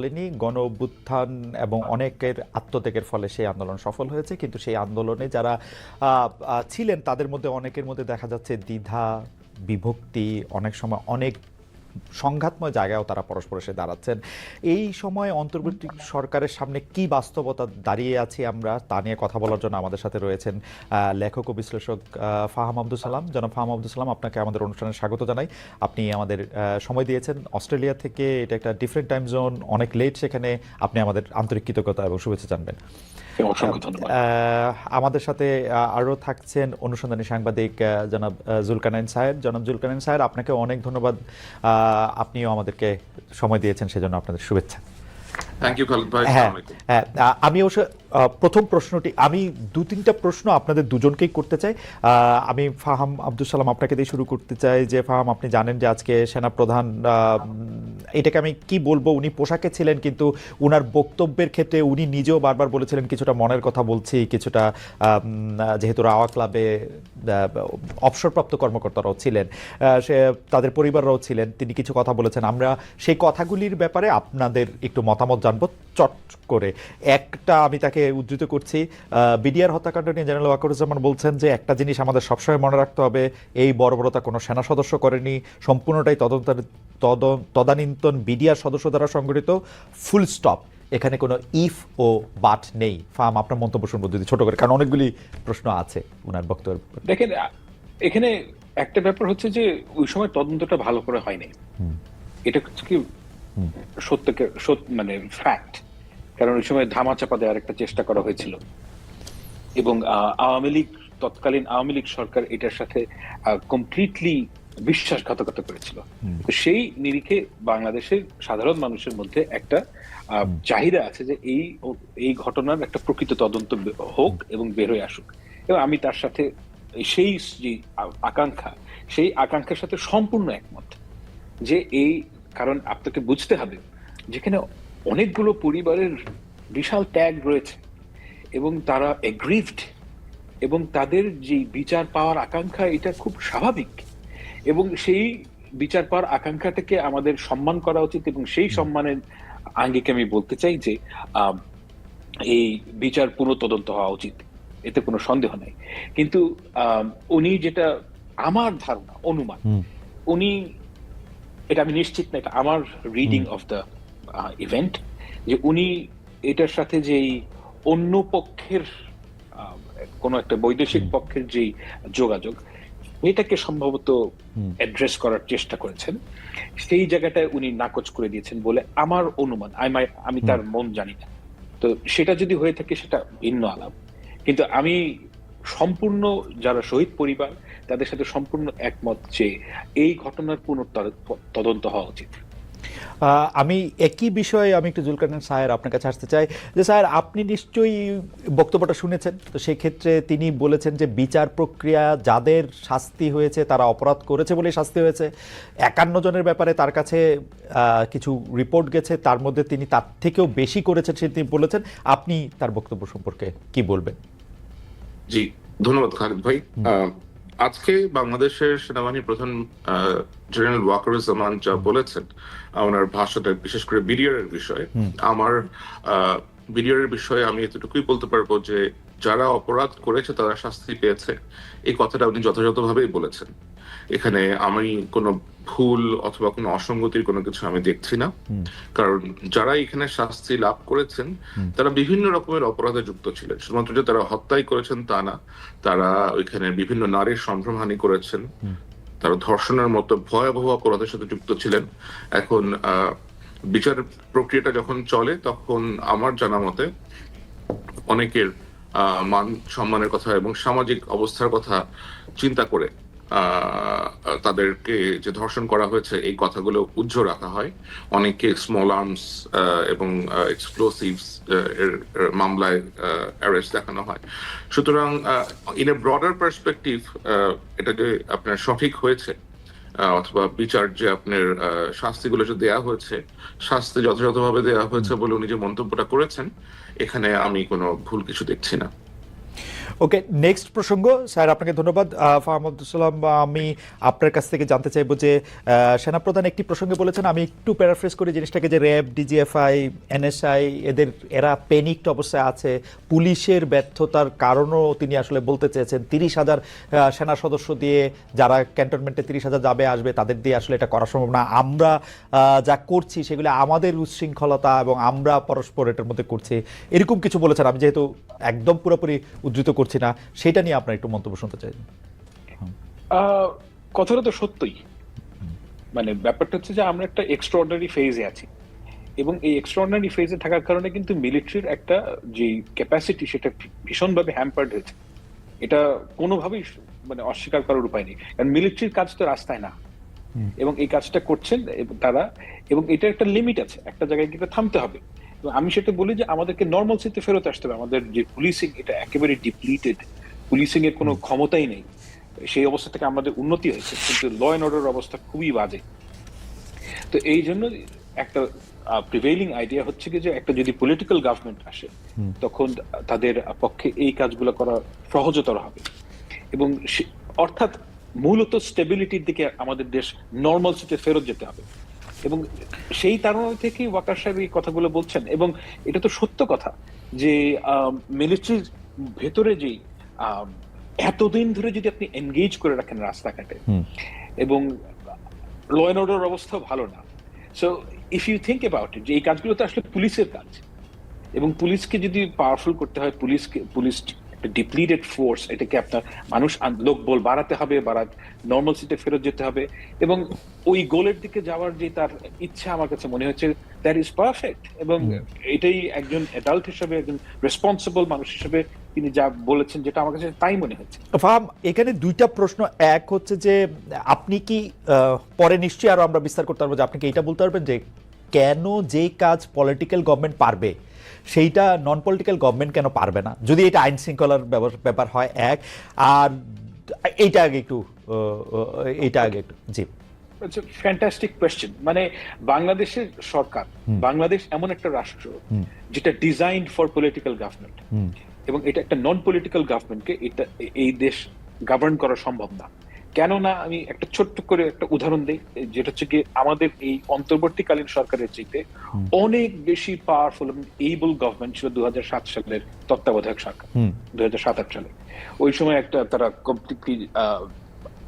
বলেনি গণ অভ্যুত্থান এবং অনেকের আত্মত্যাগের ফলে সেই আন্দোলন সফল হয়েছে, কিন্তু সেই আন্দোলনে যারা ছিলেন তাদের মধ্যে অনেকের মধ্যে দেখা যাচ্ছে দ্বিধা, বিভক্তি, অনেক সময় অনেক সংঘাতময় জায়গায়ও তারা পরস্পর এসে দাঁড়াচ্ছেন। এই সময় অন্তর্বর্তী সরকারের সামনে কি বাস্তবতা দাঁড়িয়ে আছি আমরা তা নিয়ে কথা বলার জন্য আমাদের সাথে রয়েছেন লেখক ও বিশ্লেষক ফাহাম আব্দুল সালাম। জনাব ফাহাম আব্দুল সালাম, আপনাকে আমাদের অনুষ্ঠানে স্বাগত জানাই। আপনি আমাদের সময় দিয়েছেন। অস্ট্রেলিয়া থেকে এটা একটা ডিফারেন্ট টাইম জোন অনেক লেট সেখানে আপনি আমাদের আন্তরিক কৃতজ্ঞতা এবং শুভেচ্ছা জানবেন। অসংখ্য ধন্যবাদ। আহ, আমাদের সাথে আরও আরও থাকছেন অনুসন্ধানী সাংবাদিক আহ, জনাব জুলকানাইন সাহেব। জনাব জুলকানাইন সাহেব আপনাকে অনেক ধন্যবাদ। আহ, আপনিও আমাদেরকে সময় দিয়েছেন সেজন্য আপনাদের শুভেচ্ছা। থ্যাংক ইউ খালিদ ভাই হ্যাঁ হ্যাঁ আমি অবশ্য প্রথম প্রশ্নটি, আমি দু তিনটা প্রশ্ন আপনাদের দুজনকেই করতে চাই। আমি ফাহাম আব্দুল সালাম আপনাকে দিয়ে শুরু করতে চাই যে, ফাহাম, আপনি জানেন যে আজকে সেনাপ্রধান এটাকে আমি কি বলব? উনি পোশাকে ছিলেন, কিন্তু উনার বক্তব্যের ক্ষেত্রে উনি নিজেও বারবার বলেছিলেন, কিছুটা মনের কথা বলছি, কিছুটা যেহেতু রাওয়া ক্লাবে অবসরপ্রাপ্ত কর্মকর্তারাও ছিলেন সে, তাদের পরিবাররাও ছিলেন, তিনি কিছু কথা বলেছেন। আমরা সেই কথাগুলির ব্যাপারে আপনাদের একটু মতামত জানব, চট করে। একটা আমি তাকে উদ্ধৃত করছি। বিডিআর হত্যাকাণ্ড নিয়ে জেনারেল ওয়াকারুজ্জামান বলছেন যে একটা জিনিস আমাদের সবসময় মনে রাখতে হবে এই বর্বরতা কোনো সেনা সদস্য করেনি। সম্পূর্ণটাই তদন্ত তদানীন্তন বিডিআর সদস্য দ্বারা সংগঠিত ফুল স্টপ এখানে কোনো ইফ ও বাট নেই। ফার্ম আপনার মন্তব্য শুনব যদি ছোট করে কারণ অনেকগুলি প্রশ্ন আছে উনার বক্তব্যের দেখেন এখানে একটা ব্যাপার হচ্ছে যে ওই সময় তদন্তটা ভালো করে হয়নি। এটা হচ্ছে কি সত্যকে সত্য মানে ফ্যাক্ট কারণ ওই সময় ধামাচাপা দেওয়ার একটা চেষ্টা করা হয়েছিল। এবং আওয়ামী লীগ তৎকালীন আওয়ামী লীগ সরকার এটার সাথে কমপ্লিটলি বিশ্বাসঘাতকতা করেছিল। তো সেই নিরিখে বাংলাদেশের সাধারণ মানুষের মধ্যে একটা চাহিদা আছে যে এই এই ঘটনার একটা প্রকৃত তদন্ত হোক এবং বের হয়ে আসুক। এবং আমি তার সাথে সেই যে আকাঙ্ক্ষা সেই আকাঙ্ক্ষার সাথে সম্পূর্ণ একমত যে এই কারণ আপনাকে বুঝতে হবে যেখানে অনেকগুলো পরিবারের বিশাল ত্যাগ রয়েছে এবং তারা এগ্রিভড এবং তাদের যে বিচার পাওয়ার আকাঙ্ক্ষা এটা খুব স্বাভাবিক এবং সেই বিচার পাওয়ার আকাঙ্ক্ষাটাকে আমাদের সম্মান করা উচিত এবং সেই সম্মানের আঙ্গিকে আমি বলতে চাই যে এই বিচার পুনঃ তদন্ত হওয়া উচিত। এতে কোনো সন্দেহ নাই। কিন্তু উনি যেটা আমার ধারণা অনুমান উনি এটা আমি নিশ্চিত না এটা আমার রিডিং অফ দ্য ইভেন্ট যে উনি এটার সাথে যেই অন্য পক্ষের কোনো একটা বৈদেশিক পক্ষের যেই যোগাযোগ এটাকে সম্ভবত অ্যাড্রেস করার চেষ্টা করেছেন। সেই জায়গাটায় উনি নাকচ করে দিয়েছেন বলে আমার অনুমান। আমি আমি তার মন জানি না। তো সেটা যদি হয়ে থাকে সেটা ভিন্ন আলাপ। কিন্তু আমি সম্পূর্ণ যারা শহীদ পরিবার তাদের সাথে সম্পূর্ণ একমত যে এই ঘটনার পুনঃ তদন্ত হওয়া উচিত। আমি একই বিষয়ে আমি একটু জুলকারনাইন সাহের আপনার কাছে আসতে চাই। যে স্যার আপনি নিশ্চয়ই বক্তব্যটা শুনেছেন। তো সেই ক্ষেত্রে তিনি বলেছেন যে বিচার প্রক্রিয়া যাদের শাস্তি হয়েছে তারা অপরাধ করেছে বলে শাস্তি হয়েছে। একান্ন জনের ব্যাপারে তার কাছে কিছু রিপোর্ট গেছে, তার মধ্যে তিনি তার থেকেও বেশি করেছেন সে তিনি বলেছেন। আপনি তার বক্তব্য সম্পর্কে কি বলবেন? জি, ধন্যবাদ খালিদ ভাই। আজকে বাংলাদেশের সেনাবাহিনী প্রধান আহ, জেনারেল ওয়াকারুজ্জামান যা বলেছেন ওনার ভাষাটা বিশেষ করে বিডিআর এর বিষয়ে আমার বিডিআর এর বিষয়ে আমি এতটুকুই বলতে পারব যে যারা অপরাধ করেছে তারা শাস্তি পেয়েছে। এই কথাটা উনি যথাযথভাবেই বলেছেন। এখানে আমি কোনো ভুল অথবা কোনো অসঙ্গতির কোনো কিছু আমি দেখছি না। কারণ যারা এখানে শাস্তি লাভ করেছেন তারা বিভিন্ন রকমের অপরাধে যুক্ত ছিলেন। শুধুমাত্র যে তারা হত্যাই করেছেন তা না তারা ওইখানে বিভিন্ন নারীর সম্ভ্রমহানি করেছেন। তারা ধর্ষণের মতো ভয়াবহ অপরাধের সাথে যুক্ত ছিলেন। এখন আহ, বিচার প্রক্রিয়াটা যখন চলে তখন আমার জানা মতে অনেকের আহ, মান সম্মানের কথা এবং সামাজিক অবস্থার কথা চিন্তা করে তাদেরকে যে ধর্ষণ করা হয়েছে এই কথাগুলো উজ্জ্ব রাখা হয়। অনেককে স্মল আর্মস এবং এক্সপ্লোসিভস এর মামলায় অ্যারেস্ট দেখানো হয়। সুতরাং ইন এ ব্রডার পার্সপেক্টিভ এটা যে আপনার সঠিক হয়েছে অথবা বিচার যে আপনার শাস্তিগুলো যে দেয়া হয়েছে শাস্তি যথাযথভাবে দেয়া হয়েছে বলে উনি যে মন্তব্যটা করেছেন এখানে আমি কোনো ভুল কিছু দেখছি না। ওকে নেক্সট প্রসঙ্গ, স্যার, আপনাকে ধন্যবাদ। ফাহাম আব্দুল আমি আপনার কাছ থেকে জানতে চাইব যে সেনাপ্রধান একটি প্রসঙ্গে বলেছেন, আমি একটু প্যারাফ্রেজ করি জিনিসটাকে, যে র্যাব, ডিজিএফআই, এনএসআই, এদের, এরা পেনিকড অবস্থায় আছে। পুলিশের ব্যর্থতার কারণও তিনি আসলে বলতে চেয়েছেন। তিরিশ হাজার সেনা সদস্য দিয়ে যারা ক্যান্টনমেন্টে তিরিশ হাজার যাবে, আসবে, তাদের দিয়ে আসলে এটা করা সম্ভব না। আমরা যা করছি সেগুলো আমাদের উচ্ছৃঙ্খলতা এবং আমরা পরস্পর এটার মধ্যে করছি। এরকম কিছু বলেছেন। আমি যেহেতু একদম পুরোপুরি উদ্ধৃত করছি না সেটা নিয়ে আপনার একটু মন্তব্য শুনতে চাই। কথাটা তো সত্যই। মানে ব্যাপারটা হচ্ছে যে আমরা একটা এক্সট্রাঅর্ডিনারি ফেজে আছি। এবং এই এক্সট্রাঅর্ডিনারি ফেজে থাকার কারণে কিন্তু মিলিটারির একটা যে ক্যাপাসিটি সেটা ভীষণভাবে হ্যাম্পার্ড হয়েছে। এটা কোনোভাবেই মানে অস্বীকার করার উপায় নেই। কারণ মিলিটারির কাজ তো রাস্তায় না। এবং এই কাজটা করছেন তারা। এবং এটা একটা লিমিট আছে। একটা জায়গায় কিন্তু থামতে হবে। আমি সেটা বলি যে আমাদেরকে নর্মাল সিতে ফেরত আসতে হবে। আমাদের যে পুলিশিং এটা একেবারে ডিপ্লিটেড পুলিশিং এর কোনো ক্ষমতাই নেই। সেই অবস্থা থেকে আমাদের উন্নতি হয়েছে কিন্তু ল অ্যান্ড অর্ডার অবস্থা খুবই বাজে। তো এই জন্য একটা প্রিভেইলিং আইডিয়া হচ্ছে কি যে একটা যদি পলিটিক্যাল গভর্নমেন্ট আসে তখন তাদের পক্ষে এই কাজগুলো করা সহজতর হবে। এবং অর্থাৎ মূলত স্টেবিলিটির দিকে আমাদের দেশ নর্মাল সিটে ফেরত যেতে হবে। এবং সেই কারণ থেকে ওয়াকার সাহেব এই কথাগুলো বলছেন। এবং এটা তো সত্য কথা যে মিলিটারির ভেতরে যে আম, এতদিন ধরে যদি আপনি এনগেজ করে রাখেন রাস্তাঘাটে এবং ল অ্যান্ড অর্ডার অবস্থা ভালো না। So if you think about it যে এই কাজগুলো তো আসলে পুলিশের কাজ। এবং পুলিশকে যদি পাওয়ারফুল করতে হয় পুলিশকে পুলিশ ডিপ্লিটেড ফোর্স এটাকে আপনার মানুষ আন- লোকবল বাড়াতে হবে বাড়াত নর্মাল সিটে ফেরত যেতে হবে। এবং ওই গোলের দিকে যাওয়ার যে তার ইচ্ছা আমার কাছে মনে হচ্ছে দ্যাট ইজ পারফেক্ট এবং এটাই একজন অ্যাডাল্ট হিসেবে একজন রেসপন্সিবল মানুষ হিসেবে তিনি যা বলেছেন যেটা আমার কাছে তাই মনে হচ্ছে। ফাহাম এখানে দুইটা প্রশ্ন। এক হচ্ছে যে আপনি কি পরে নিশ্চয়ই আরও আমরা বিস্তার করতে পারব যে আপনি কি এটা বলতে পারবেন যে কেন যে কাজ পলিটিক্যাল গভর্নমেন্ট পারবে? সেইটা নন পলিটিক্যাল গভর্নমেন্ট কেন পারবে না? যদি এটা আইন শৃঙ্খলার ব্যাপার- হয় এক। আর এইটা আগে একটু এইটা আগে একটু জি। ফ্যান্টাস্টিক কোয়েশ্চেন মানে বাংলাদেশের সরকার বাংলাদেশ এমন একটা রাষ্ট্র যেটা ডিজাইন্ড ফর পলিটিক্যাল গভর্নমেন্ট এবং এটা একটা নন পলিটিক্যাল গভর্নমেন্টকে এটা এই দেশ গভর্ন করা সম্ভব না। কেননা আমি একটা ছোট্ট করে একটা উদাহরণ দিই যেটা হচ্ছে কি আমাদের এই অন্তর্বর্তীকালীন সরকারের চাইতে অনেক বেশি পাওয়ারফুল এইবল গভর্নমেন্ট ছিল দু হাজার সাত সালের তত্ত্বাবধায়ক সরকার। দু সালে। ওই সময় একটা তারা কমপ্লিটলি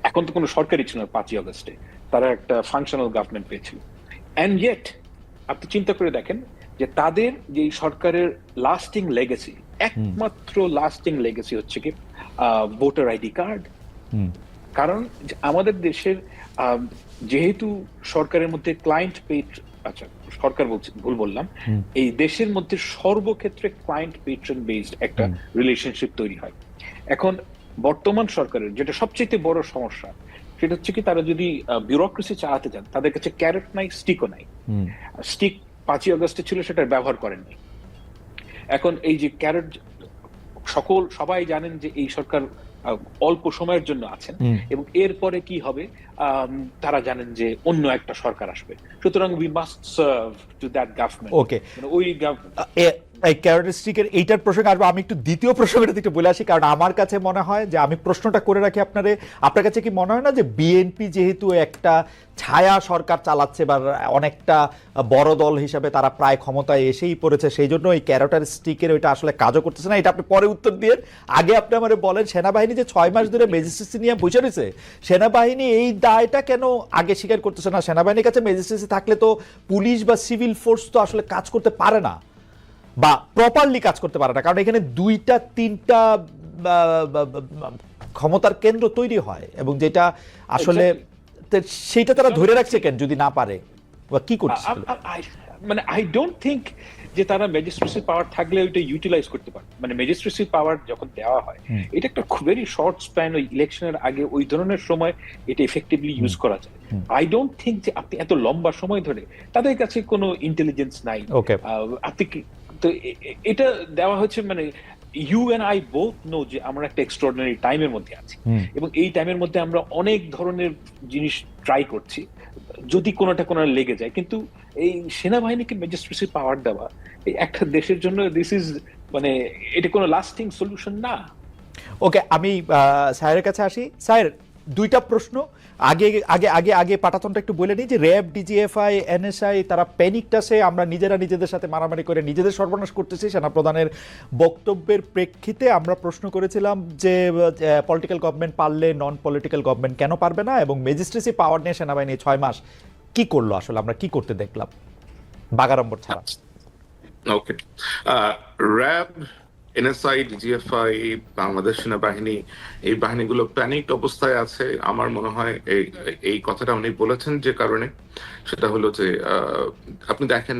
এখন তো কোনো সরকারই ছিল না পাঁচই আগস্টে তারা একটা ফাংশনাল গভর্নমেন্ট পেয়েছিল। অ্যান্ড ইয়েট আপনি চিন্তা করে দেখেন যে তাদের যে সরকারের লাস্টিং লেগেসি একমাত্র লাস্টিং লেগেসি হচ্ছে কি ভোটার আইডি কার্ড কারণ আমাদের দেশের যেহেতু সরকারের মধ্যে ক্লায়েন্ট পেট আচ্ছা সরকার বলছি ভুল বললাম। এই দেশের মধ্যে সর্বক্ষেত্রে ক্লায়েন্ট পেট্রন বেসড একটা রিলেশনশিপ তৈরি হয়। এখন বর্তমান সরকারের যেটা সবচেয়ে বড় সমস্যা সেটা হচ্ছে কি তারা যদি বিউরোক্রেসি চালাতে চান তাদের কাছে ক্যারেট নাই স্টিকও নাই। স্টিক পাঁচই আগস্টে ছিল সেটার ব্যবহার করেননি। এখন এই যে ক্যারেট সকল সবাই জানেন যে এই সরকার অল্প সময়ের জন্য আছেন। এবং এরপরে কি হবে? তারা জানেন যে অন্য একটা সরকার আসবে। সুতরাং we must serve to that government okay ওই এই ক্যারেক্টারিস্টিকের এইটার প্রসঙ্গে আসব আমি একটু দ্বিতীয় প্রসঙ্গটা একটু বলে আসি, কারণ আমার কাছে মনে হয় যে আমি প্রশ্নটা করে রাখি আপনারে, আপনার কাছে কি মনে হয় না যে বিএনপি যেহেতু একটা ছায়া সরকার চালাচ্ছে বা অনেকটা বড় দল হিসাবে তারা প্রায় ক্ষমতায় এসেই পড়েছে, সেই জন্য এই ক্যারেক্টারিস্টিকের ওইটা আসলে কাজও করতেছে না। এটা আপনি পরে উত্তর দিয়ে আগে আপনি আমার বলেন, সেনাবাহিনী যে ছয় মাস ধরে ম্যাজিস্ট্রেসি নিয়ে বসে রয়েছে, সেনাবাহিনী এই দায়টা কেন আগে স্বীকার করতেছে না? সেনাবাহিনীর কাছে ম্যাজিস্ট্রেসি থাকলে তো পুলিশ বা সিভিল ফোর্স তো আসলে কাজ করতে পারে না। বা প্রপারলি কাজ করতে পারে না। কারণ এখানে দুইটা তিনটা ক্ষমতার কেন্দ্র তৈরি হয় এবং যেটা আসলে সেইটা তারা ধরে রাখছে কেন যদি না পারে? বা কি করছে মানে আই ডোন্ট থিঙ্ক যে তারা ম্যাজিস্ট্রেসি পাওয়ার থাকলে ওইটা ইউটিলাইজ করতে পারে। মানে ম্যাজিস্ট্রেসি পাওয়ার যখন দেওয়া হয় এটা একটা ভেরি শর্ট স্প্যান ওই ইলেকশনের আগে ওই ধরনের সময় এটা এফেক্টিভলি ইউজ করা যায়। আই ডোন্ট থিঙ্ক যে আপনি এত লম্বা সময় ধরে তাদের কাছে কোনো ইন্টেলিজেন্স নাই। আপনি তো এটা দেওয়া হচ্ছে মানে you and I both know যে আমরা একটা এক্সট্রাঅর্ডিনারি টাইমের মধ্যে আছি। এবং এই টাইমের মধ্যে আমরা অনেক ধরনের জিনিস ট্রাই করছি যদি কোনোটা কোনো লেগে যায়। কিন্তু এই সেনাবাহিনীকে ম্যাজিস্ট্রেসি পাওয়ার দেওয়া এই একটা দেশের জন্য দিস ইজ মানে এটা কোনো লাস্টিং সলিউশন না। ওকে আমি স্যারের কাছে আসি। স্যার দুইটা প্রশ্ন। আগে আগে আগে আগে পাটাতনটা একটু বলে নিই যে র্যাব, ডিজিএফআই, এনএসআই, তারা প্যানিকটাসে আমরা নিজেরা নিজেদের সাথে মারামারি করে নিজেদের সর্বনাশ করতেছি। সেনাপ্রধানের বক্তব্যের প্রেক্ষিতে আমরা প্রশ্ন করেছিলাম যে পলিটিক্যাল গভর্নমেন্ট পারলে নন পলিটিক্যাল গভর্নমেন্ট কেন পারবে না? এবং ম্যাজিস্ট্রেসি পাওয়ার নিয়ে সেনাবাহিনী ছয় মাস কি করল আসলে? আমরা কি করতে দেখলাম? বাগাড়ম্বর ছাড়া। Okay RAB NSI DGFI Bangladesh সেনাবাহিনী, এই বাহিনীগুলো প্যানিক অবস্থায় আছে। আমার মনে হয় এই এই কথাটা উনি বলেছেন যে কারণে। সেটা হলো যে আপনি দেখেন